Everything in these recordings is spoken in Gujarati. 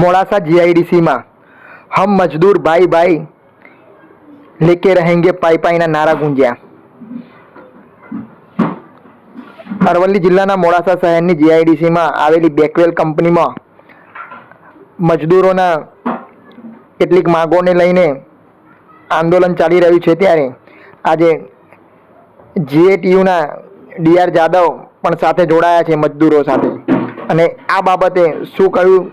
મોડાસા જીઆઈડીસીમાં. હમ મજદૂર ભાઈ ભાઈ લેકે રહેંગે પાઈ પાઈના નારા ગુંજ્યા. અરવલ્લી જિલ્લાના મોડાસા શહેરની જીઆઈડીસીમાં આવેલી બેકવેલ કંપનીમાં મજદૂરોના કેટલીક માગોને લઈને આંદોલન ચાલી રહ્યું છે ત્યારે આજે જીએટીયુના ડીઆર જાદવ પણ સાથે જોડાયા છે મજદૂરો સાથે. અને આ બાબતે શું કહ્યું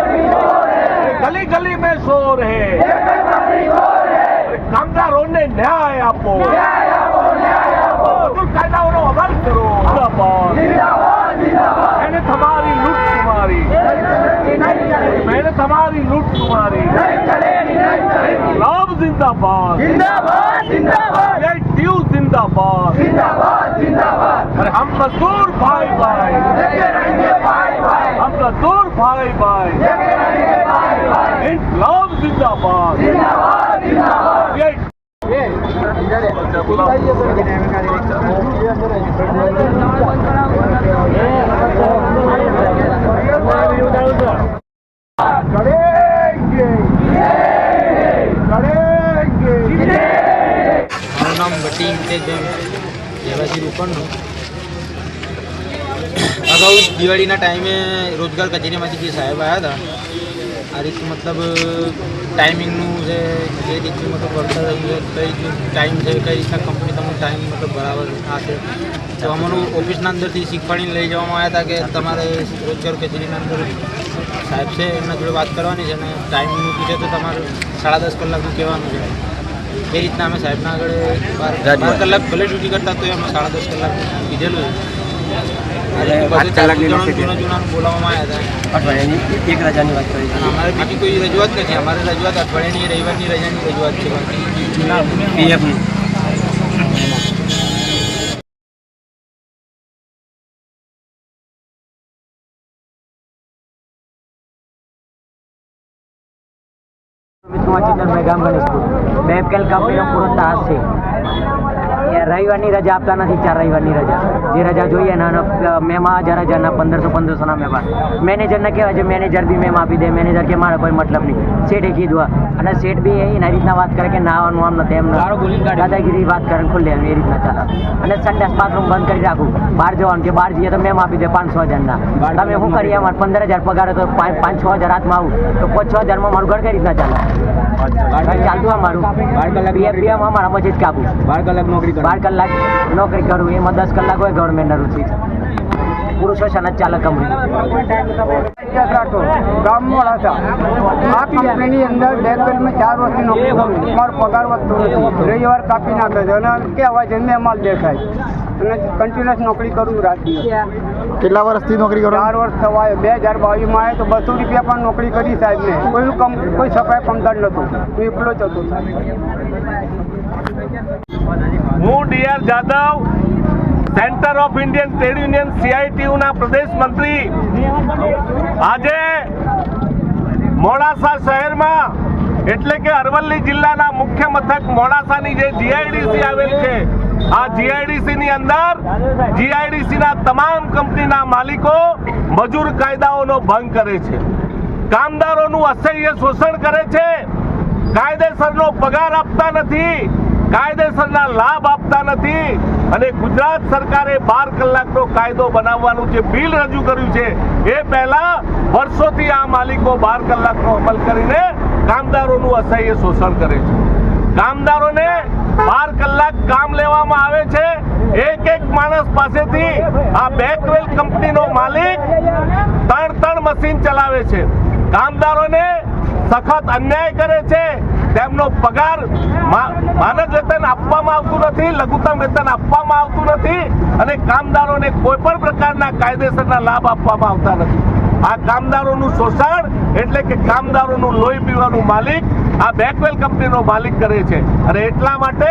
बोर है। कांगड़ा रोड ने न्याय है आपको करो। मैंने लूट तुम्हारी। मैंने तुम्हारी लूट तुम्हारी। राम जिंदाबाद। हम भाई भाई हम का दूर भाई भाई મારું નામ ભટ્ટી ઇમ્તિયાઝ રહેવાસી રૂપણનું. અગાઉ દિવાળીના ટાઈમે રોજગાર કચેરીમાંથી જે સાહેબ આવ્યા હતા, આ રીતે મતલબ ટાઈમિંગનું છે જે રીતે મતલબ વર્તર રહ્યું છે કઈ રીતનું ટાઈમ છે કઈ રીતના કંપની તમને ટાઈમ મતલબ બરાબર આપે. છે તો અમારું ઓફિસના અંદરથી શીખવાડીને લઈ જવામાં આવ્યા હતા કે તમારે રોજગાર કચેરીના અંદર સાહેબ છે એમના જોડે વાત કરવાની છે અને ટાઈમનું પૂછે તો તમારે સાડા દસ કલાકનું કહેવાનું છે. એ રીતના અમે સાહેબના આગળ બાર બાર કલાક ભલે ડ્યુટી કરતા તો અમે સાડા દસ કલાક કીધેલું પાંચ કલાકની નોકરી જૂના જૂનાનું બોલાવવામાં આવ્યા હતા. અઠવાડિયાની એક રજાની વાત કરી અમારે બીજી કોઈ રજૂઆત નથી. અમારે રજૂઆત અઠવાડિયાની રવિવારની રજાની રજૂઆત છે પીએફની. કંપનીનો પૂરો તાસ છે. એ રવિવારની રજા આપતા નથી ચાર રવિવારની રજા. જે રજા જોઈએ ને અને મેમાં હજાર હજારના પંદરસો પંદરસોના મેમાં. મેનેજરને કહેવાય છે મેનેજર બી મેમ આપી દે મેનેજર કે મારે કોઈ મતલબ નહીં. શેઠે કીધું અને શેઠ બી એના રીતના વાત કરે કે ના આવવાનું આમ નથી એમ દાદાગીરી વાત કરે ખુલ્લે એમ એ રીતના ચાલે. અને સંડાસ બાથરૂમ બંધ કરી રાખું. બહાર જવાનું કે બહાર જઈએ તો મેમ આપી દે પાંચસો હજારના. તમે શું કરીએ અમારે પંદર હજાર પગાર હતો તો પાંચ છ હજાર હાથમાં આવું. તો પાંચ છ હજારમાં મારું ઘર કઈ રીતના ચાલે? એમાં દસ કલાક હોય ગવર્મેન્ટના રૂચિ પૂરું શોષણ જ ચાલે કંપની ગામ મોડાસા આ અંદર બેકવેલમાં ચાર વર્ષથી નોકરી પગાર વધતો રવિવાર કાપી નાખે છે અને કહેવાય છે માલ દેખાય. અને કન્ટિન્યુઅસ નોકરી કરું રાત દિવસ કેટલા વર્ષથી નોકરી કરો? ચાર વર્ષ થવાય બે હજાર બાવીસમાં આવે તો બસો રૂપિયા પણ નોકરી કરી સાહેબ ને કોઈનું કમ કોઈ સફાઈ કમદાર નહોતું. હું એકલો જ હતો. હું D R Jadav centre of Indian trade union સીઆઈટીયુના પ્રદેશ મંત્રી. આજે મોડાસા શહેરમાં એટલે કે અરવલ્લી જિલ્લાના મુખ્ય મથક મોડાસાની જે જીઆઈડીસી આવેલ છે આ જીઆઈડીસી ની અંદર જીઆઈડીસી ના તમામ કંપનીના માલિકો મજૂર કાયદાઓનો ભંગ કરે છે. કામદારોનું અસહ્ય શોષણ કરે છે. કાયદેસરનો પગાર આપતા નથી. કાયદેસરના લાભ આપતા નથી. અને ગુજરાત સરકારે બાર કલાકનો કાયદો બનાવવાનું જે બિલ રજૂ કર્યું છે, એ પહેલા વર્ષોથી આ માલિકો બાર કલાકનો અમલ કરીને કામદારોનું અસહ્ય શોષણ કરે છે. કામદારોને બાર કલાક કામ લેવામાં આવે છે. એક એક માણસ પાસેથી આ બેકવેલ કંપનીનો માલિક ત્રણ ત્રણ મશીન ચલાવે છે. કામદારોને સખત અન્યાય કરે છે. તેમનો પગાર મા- માનદ વેતન આપવામાં આવતું નથી, લઘુત્તમ વેતન આપવામાં આવતું નથી અને કામદારોને કોઈ પણ પ્રકારના કાયદેસરના લાભ આપવામાં આવતા નથી. આ કામદારોનું શોષણ એટલે કે કામદારોનું લોહી પીવાનું માલિક આ બેકવેલ કંપનીનો માલિક કરે છે. અને એટલા માટે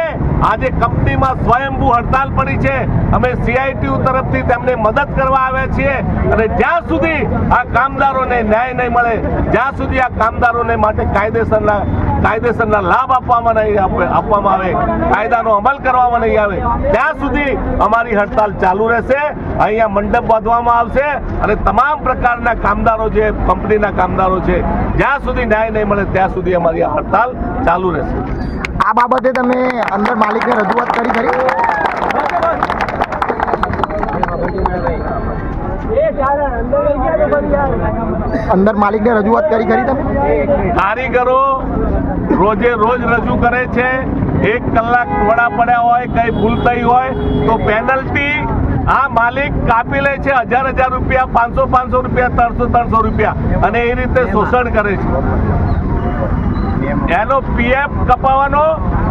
આજે કંપનીમાં સ્વયંભૂ હડતાલ પડી છે. અમે સીઆઈટીયુ તરફથી તેમને મદદ કરવા આવ્યા છીએ. અને જ્યાં સુધી આ કામદારોને ન્યાય નહીં મળે, જ્યાં સુધી આ કામદારોને માટે કાયદેસરના કાયદેસરના લાભ આપવામાં નહીં આપવામાં આવે. કાયદાનો અમલ કરવામાં નહીં આવે. ત્યાં સુધી અમારી હડતાલ ચાલુ રહેશે. અહીંયા મંડપ બાંધવામાં આવશે અને તમામ પ્રકારના કામદારો જે કંપનીના કામદારો છે જ્યાં સુધી ન્યાય નહીં મળે ત્યાં સુધી અમારી આ હડતાલ ચાલુ રહેશે. આ બાબતે તમે અંદર માલિકને રજૂઆત કરી ખરી? અંદર માલિકને રજૂઆત કરી ખરી તમે? કારીગરો રોજે રોજ રજૂ કરે છે એક કલાક વડા પડ્યા હોય કઈ ભૂલ થઈ હોય તો પેનલ્ટી આ માલિક કાપી લે છે હજાર હજાર રૂપિયા પાંચસો પાંચસો રૂપિયા ત્રણસો ત્રણસો રૂપિયા. અને એ રીતે શોષણ કરે છે. એનો પીએફ કપાવવાનો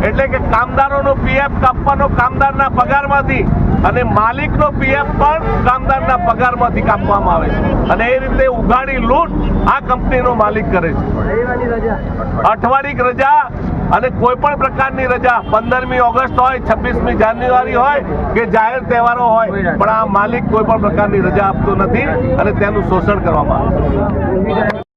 એટલે કે કામદારોનો પીએફ કાપવાનો કામદારના પગારમાંથી અને માલિકનો પીએફ પણ કામદારના પગારમાંથી કાપવામાં આવે છે. અને એ રીતે ઉઘાડી લૂંટ આ કંપનીનો માલિક કરે છે. અઠવાડિક રજા અને કોઈ પણ પ્રકારની રજા પંદરમી ઓગસ્ટ હોય છવ્વીસમી જાન્યુઆરી હોય કે જાહેર તહેવારો હોય પણ આ માલિક કોઈ પણ પ્રકારની રજા આપતો નથી અને તેનું શોષણ કરવામાં આવે છે.